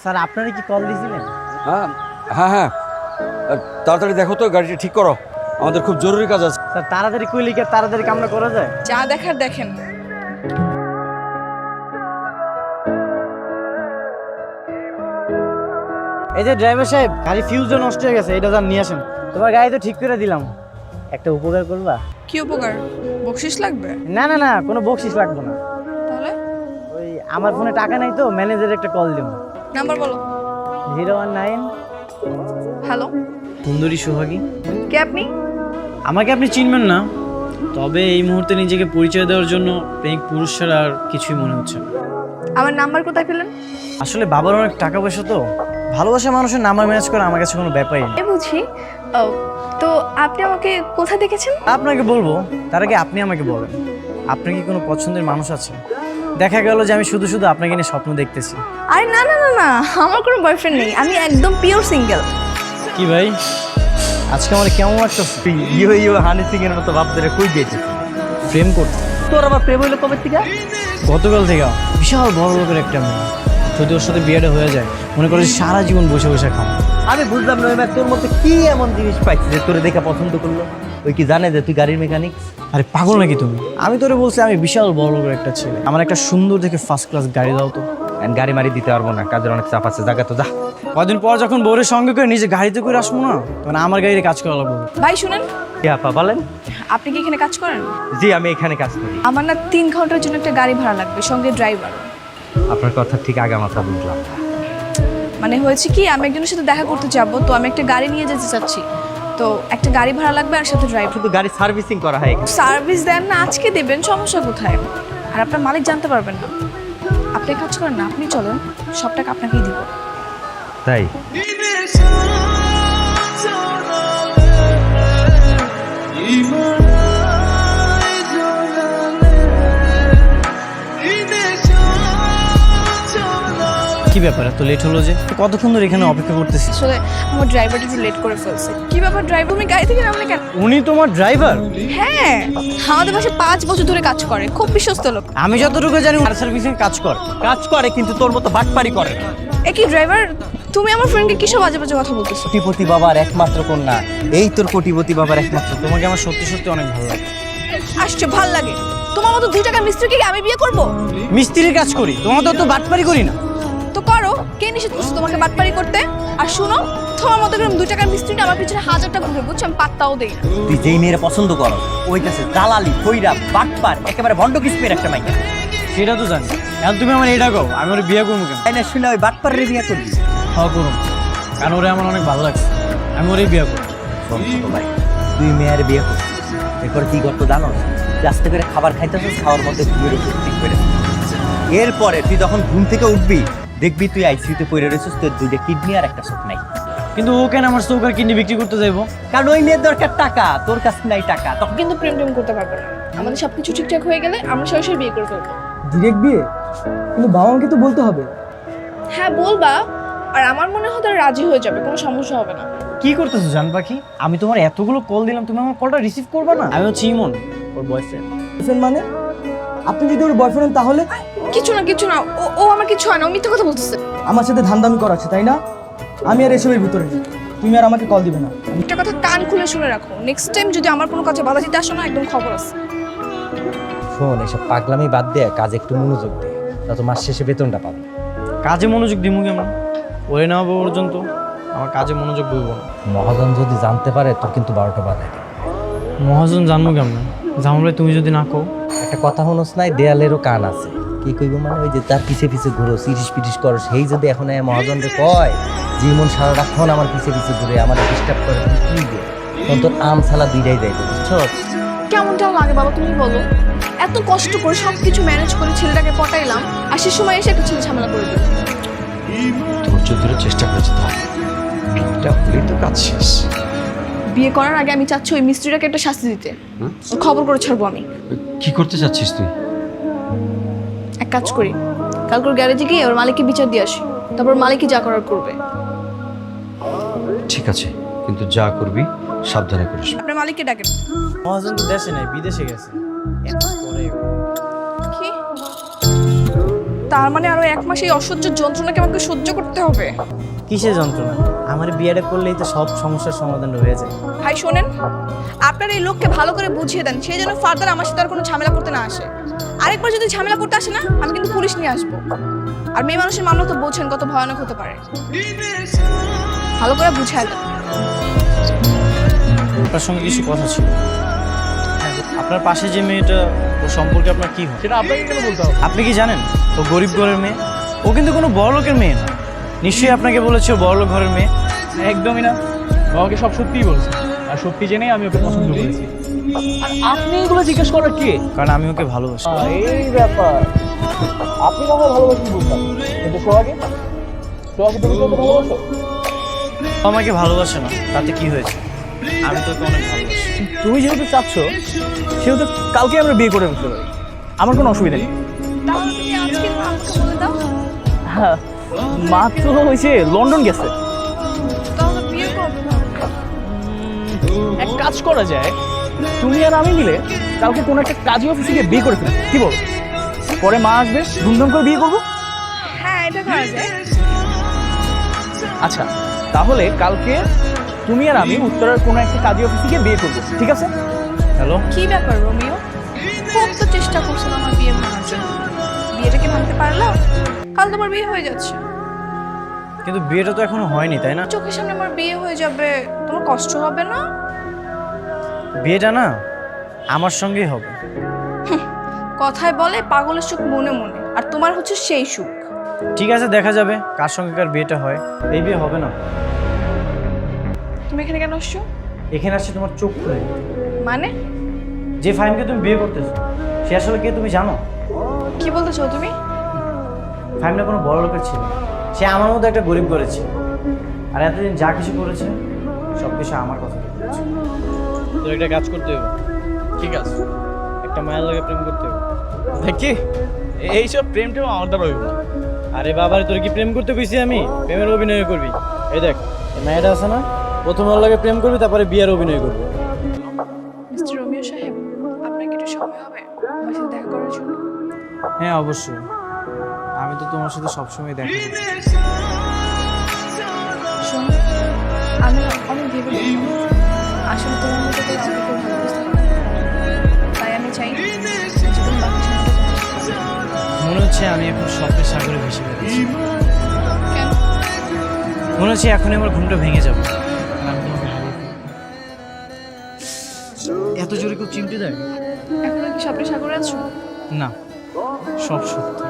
Sir আপনারা কি call দিয়েছিলেন? হ্যাঁ হ্যাঁ হ্যাঁ। তাড়াতাড়ি দেখো তো গাড়িটা ঠিক করো। আমাদের খুব জরুরি কাজ আছে। স্যার তাড়াতাড়ি কইলে কি আর তাড়াতাড়ি কামটা করা যায়? যা দেখার দেখেন। এই যে ড্রাইভার সাহেব গাড়ি ফিউজও নষ্ট হয়ে গেছে এটা যান নিয়ে আসেন। তোমার গাড়ি তো ঠিক করে দিলাম। একটা উপকার করবা? কি উপকার? বকশিস লাগবে? না না না কোনো বকশিস লাগবে না। তাহলে? ওই আমার ফোনে টাকা নাই তো ম্যানেজার একটা কল দিও। নাম্বার বলো। Zero one nine. হ্যালো সুন্দরী সোহাগী। কে আপনি? আমাকে আপনি চিনবেন না। তবে এই মুহূর্তে নিজেকে পরিচয় দেওয়ার জন্য প্রেমিক পুরুষ ছাড়া আর কিছুই মনে হচ্ছে না। আমার নাম্বার কোথায় পেলেন? আসলে বাবার অনেক টাকা পয়সা তো। ভালোবাসা মানুষের নাম্বার ম্যানেজ করা আমার কাছে কোনো ব্যাপারই না এ বুঝি। ও তো আপনি আমাকে কোথায় দেখেছেন? আপনাকে বলব তার আগে আপনি আমাকে বলেন। আপনার কি কোনো পছন্দের মানুষ আছে? দেখা গেল যে আমি শুধু শুধু আপনাকে নিয়ে স্বপ্ন দেখতেছি। আরে না না না না আমার কোনো বয়ফ্রেন্ড নেই আমি একদম পিওর সিঙ্গেল কি ভাই? আজকে আমার কেমন একটা ইয়ো ইয়ো হানি সিং এর মতো বাপ ধরে কই দিয়েছে প্রেম করতে। তোর আবার প্রেম হইল কবে থেকে? গতকাল থেকে। বিশাল বড় লোকের একটা মেয়ে। যদি ওর সাথে বিয়েটা হয়ে যায় মনে করে সারা জীবন বসে বসে খাও আমি বুঝলাম না এবার তোর মধ্যে কি এমন জিনিস পাইছিস যে তোরে দেখে পছন্দ করল? ওই কি জানে যে তুই গাড়ির মেকানিক আরে পাগল নাকি তুমি? আমি তোরে বলছি আমি বিশাল বড় লোকের একটা ছেলে। আমার একটা সুন্দর দেখে ফার্স্ট ক্লাস গাড়ি দাও তো। গাড়ি মারি দিতে পারব না কাজের অনেক চাপ আছে জায়গা তো যা। কদিন পর যখন বউরের সঙ্গে করে নিজে গাড়িতে করে আসব না তখন আমার গাড়িতে কাজ করা লাগবে। ভাই শুনেন। কি আপা বলেন? আপনি কি এখানে কাজ করেন? জি আমি এখানে কাজ করি। আমার না তিন ঘণ্টার জন্য একটা গাড়ি ভাড়া লাগবে সঙ্গে ড্রাইভার আপনার কথা ঠিক আগা মাথা বুঝলাম। মানে হয়েছে কি আমি একজনের সাথে দেখা করতে যাব তো আমি একটা গাড়ি নিয়ে যেতে চাচ্ছি। তো একটা গাড়ি ভাড়া লাগবে আর সাথে ড্রাইভার শুধু গাড়ি সার্ভিসিং করা হয় সার্ভিস দেন না আজকে দেবেন সমস্যা কোথায়? আর আপনার মালিক জানতে পারবেন না। আপনি কাজ করেন না আপনি চলেন সব টাকা আপনাকেই দিব। তাই? কি ব্যাপার? এত লেট হলো যে। কতক্ষণ ধরে এখানে অপেক্ষা করতেছি আসলে আমার ড্রাইভারটা একটু লেট করে ফেলছে। কি ব্যাপার ড্রাইভার তুমি গাড়ি থেকে নামলে কেন? উনি তোমার ড্রাইভার হ্যাঁ। আমাদের বাসায় পাঁচ বছর ধরে কাজ করে। খুব বিশ্বস্ত লোক। আমি যতটুকু জানি কার সার্ভিসিং কাজ কর। কাজ করে কিন্তু তোর মতো বাটপারি করে না। একই ড্রাইভার তুমি আমার ফ্রেন্ডকে কিসব বাজে বাজে কথা বলতেছো? কোটিপতি বাবার একমাত্র কন্যা। এই তোর কোটিপতি বাবার একমাত্র। তোমাকে আমার সত্যি সত্যি অনেক ভালো লাগে। আসছে ভালো লাগে। তোমার মতো দুই টাকার মিস্ত্রিকে কি আমি বিয়ে করব? মিস্ত্রির কাজ করি। তোমার তো তো বাটপারি করি না। কে নিষেধ করছ তোমাকে বাটপারি করতে? আর শুনো তোমার মতো করে দুই টাকার মিস্ত্রিটা আমার পিছনে হাজারটা ঘুরে বুঝছ? আমি পাত্তাও দেই না। তুই যেই মেয়েরা পছন্দ করো ওই কাছে দালালি কইরা বাটপার একেবারে ভণ্ড কিসমের একটা মাইকা সেটা তো জানি। এখন তুমি আমার এটা কও আমি ওর বিয়ে করব কেন? তাই না শুনে ওই বাটপারের বিয়ে করবি। হ্যাঁ করুন কারণ ওরে আমার অনেক ভালো লাগছে। আমি ওরে বিয়ে করব। শোন ছোট ভাই তুই মেয়ের বিয়ে করছিস এরপর কি করতো জানো? আস্তে করে খাবার খাইতেছিস খাওয়ার মধ্যে ঘুমের ঠিক করে এরপরে তুই যখন ঘুম থেকে উঠবি দেখবি তুই আইসিইউতে পড়ে রয়েছিস তোর দুইটা কিডনি আর একটা চোখ নাই কিন্তু ও কেন আমার চৌকার কিডনি বিক্রি করতে যাইবো? কারণ ওই মেয়ের দরকার টাকা তোর কাছে নাই টাকা। তখন কিন্তু প্রেম প্রেম করতে পারব না। আমাদের সবকিছু ঠিকঠাক হয়ে গেলে আমরা সরাসরি বিয়ে করে ফেলব। ডিরেক্ট বিয়ে? কিন্তু বাবা মাকে তো বলতে হবে। হ্যাঁ বলবা। আর আমার মনে হয় তারা রাজি হয়ে যাবে কোনো সমস্যা হবে না। কি করতেছো জান পাখি? আমি তোমার এতগুলো কল দিলাম তুমি আমার কলটা রিসিভ করবে না? আমি হচ্ছে ইমন ওর বয়ফ্রেন্ড বয়ফ্রেন্ড মানে? আপনি যদি ওর বয়ফ্রেন্ড তাহলে? কিছু না কিছু না। ও ও আমার কিছু হয় না ও মিথ্যে কথা বলতেছে। আমার সাথে ধান্দামি করাচ্ছে তাই না? আমি আর এসবের ভিতরে নেই। তুমি আর আমাকে কল দিবে না। একটা কথা কান খুলে শুনে রাখো। নেক্সট টাইম যদি আমার কোনো কাজে বাধা দিতে আসো না একদম খবর আছে। শোন এসব পাগলামি বাদ দে কাজে একটু মনোযোগ দে। তত মাস শেষে বেতনটা পাবি। কাজে মনোযোগ দিমু কেমন? ওরে না হব পর্যন্ত। আমার কাজে মনোযোগ দিব না। মহাজন যদি জানতে পারে তোর কিন্তু বারোটা বাজায় মহাজন জানব কেমন? জামলে তুমি যদি না কও। একটা কথা হনোস নাই দেয়ালেরও কান আছে। কি কইব মানে ওই যে তার পিছে পিছে ঘুরো সিরিস পিটিস করো সেই যদি এখন মহাজনকে কয় জীবন সারাক্ষণ আমার পিছে পিছে ঘুরে আমার ডিস্টার্ব করে তুই কি দে তখন তোর আম ছালা দুইটাই দেয় বুঝছ? কেমনটা লাগে বাবা তুমি বলো। এত কষ্ট করে সব কিছু ম্যানেজ করে ছেলেটাকে পটাইলাম আর সে সময় এসে একটা ছেলে ঝামেলা করে দিল। ধৈর্য ধরে চেষ্টা করে যেতে হবে এটা হলেই তো কাজ শেষ। বিয়ে করার আগে আমি চাচ্ছি ওই মিস্ত্রিটাকে একটা শাস্তি দিতে। খবর করে ছাড়বো আমি। কি করতে চাচ্ছিস তুই? এক কাজ করি। কালকে ওর গ্যারেজে গিয়ে ওর মালিককে বিচার দিয়ে আসি। তারপর মালিকই যা করার করবে। ঠিক আছে কিন্তু যা করবি সাবধানে করিস। আপনার মালিককে ডাকেন। মহাজন তো দেশে নাই বিদেশে গেছে। পরে কি? তার মানে আরও এক মাস এই অসহ্য যন্ত্রণাকে আমাকে সহ্য করতে হবে? কিসের যন্ত্রণা? আমার বিয়েটা করলেই তো সব সমস্যার সমাধান হয়ে যায়। ভাই শোনেন। আপনার এই লোককে ভালো করে বুঝিয়ে দেন। সে যেন ফার্দার আমার সাথে আর কোনো ঝামেলা করতে না আসে। আরেকবার যদি ঝামেলা করতে আসে না আমি কিন্তু পুলিশ নিয়ে আসব। আর মেয়ে মানুষের মামলা তো বলছেন কত ভয়ানক হতে পারে। ভালো করে বুঝাই দেন আপনার সঙ্গে কিছু কথা ছিল। আপনার পাশে যে মেয়েটা ও সম্পর্কে আপনার কি হয়? সেটা আপনাকে কেন বলতে হবে? আপনি কি জানেন? ও গরিব ঘরের মেয়ে। ও কিন্তু কোনো বড় লোকের মেয়ে না। নিশ্চয়ই আপনাকে বলেছে ও বড় লোক ঘরের মেয়ে। একদমই না। আমাকে সব সত্যিই বলছে। আর সত্যি জেনেই আমি ওকে পছন্দ করেছি। আপনি এগুলো জিজ্ঞেস করার কে? কারণ আমি ওকে ভালোবাসি। এই ব্যাপার। আপনি কখন ভালোবাসেন বুঝলাম কিন্তু সোহাগে সোহাগে তুমি কত ভালোবাসো? আমাকে ভালোবাসে না তাতে কি হয়েছে? আমি তোকে অনেক ভালোবাসি। তুমি যেহেতু চাচ্ছ সেহেতু কালকে আমরা বিয়ে করে ফেলতে পারি। আমার কোনো অসুবিধা নেই। হ্যাঁ মাত্র হয়েছে লন্ডন গেছে। তাহলে বিয়ে করব এক কাজ করা যায়। তুমি আর আমি মিলে কালকে কোনো একটা কাজী অফিসে গিয়ে বিয়ে করে ফেলি। কি বল? পরে মা আসবে ধুমধাম করে বিয়ে করব? হ্যাঁ এটা করা যায়। আচ্ছা তাহলে কালকে তুমি আর আমি উত্তরার কোনো একটা কাজী অফিসে গিয়ে বিয়ে করব ঠিক আছে? হ্যালো? কি ব্যাপার রোমিও? খুব তো চেষ্টা করছিল আমার বিয়ে মানার জন্য। বিয়েটা কি ভাঙতে পারলাম কাল তোমার বিয়ে হয়ে যাচ্ছে। কিন্তু বিয়েটা তো এখনও হয়নি তাই না? চোখের সামনে আমার বিয়ে হয়ে যাবে তোমার কষ্ট হবে না? বিয়েটা না আমার সঙ্গেই হবে। কথায় বলে পাগলের সুখ মনে মনে আর তোমার হচ্ছে সেই সুখ। ঠিক আছে দেখা যাবে কার সঙ্গে কার বিয়েটা হয় এই বিয়ে হবে না। তুমি এখানে কেন আসছো? এখানে আসছে তোমার চোখ খুলে। মানে? যে ফাইমকে তুমি বিয়ে করতেছো সে আসলে কে তুমি জানো? কি বলতে চাও তুমি? ফাইমটা কোনো বড় লোকের ছিল। সে আমার মতো একটা গরিব করেছে আর এতদিন যা কিছু করেছে সব কিছু আমার কথা। তো একটা কাজ করতে হবে। ঠিক আছে। একটা মায়ের লাগে প্রেম করতে হবে। দেখি এইসব প্রেম টেম আমার দ্বারা হইব না। আরে বাবার তোর কি প্রেম করতে কইছি আমি? প্রেমের অভিনয় করবি। এই দেখ এই মেয়েটা আছে না? প্রথম ওর লাগে প্রেম করবি তারপরে বিয়ের অভিনয় করবি। মিস্টার রোমিও সাহেব আপনার কি একটু সময় হবে? আমার সাথে দেখা করার জন্য। হ্যাঁ অবশ্যই। আমি তো তোমার সাথে সবসময় দেখা করি। শোনো আমি অনেক ভেবে দেখলাম আসলে তোমার মতো করে আমাকে ভালোবাসতে তাই আমি চাই জীবন বাকি। মনে হচ্ছে আমি এখন স্বপ্নের সাগরে ভেসে কেন? মনে হচ্ছে এখনই আমার ঘুমটা ভেঙে যাবে। এত জোরে কেউ চিমটে দেয়? এখনও কি স্বপ্নের সাগরে আছো? না সব সত্যি।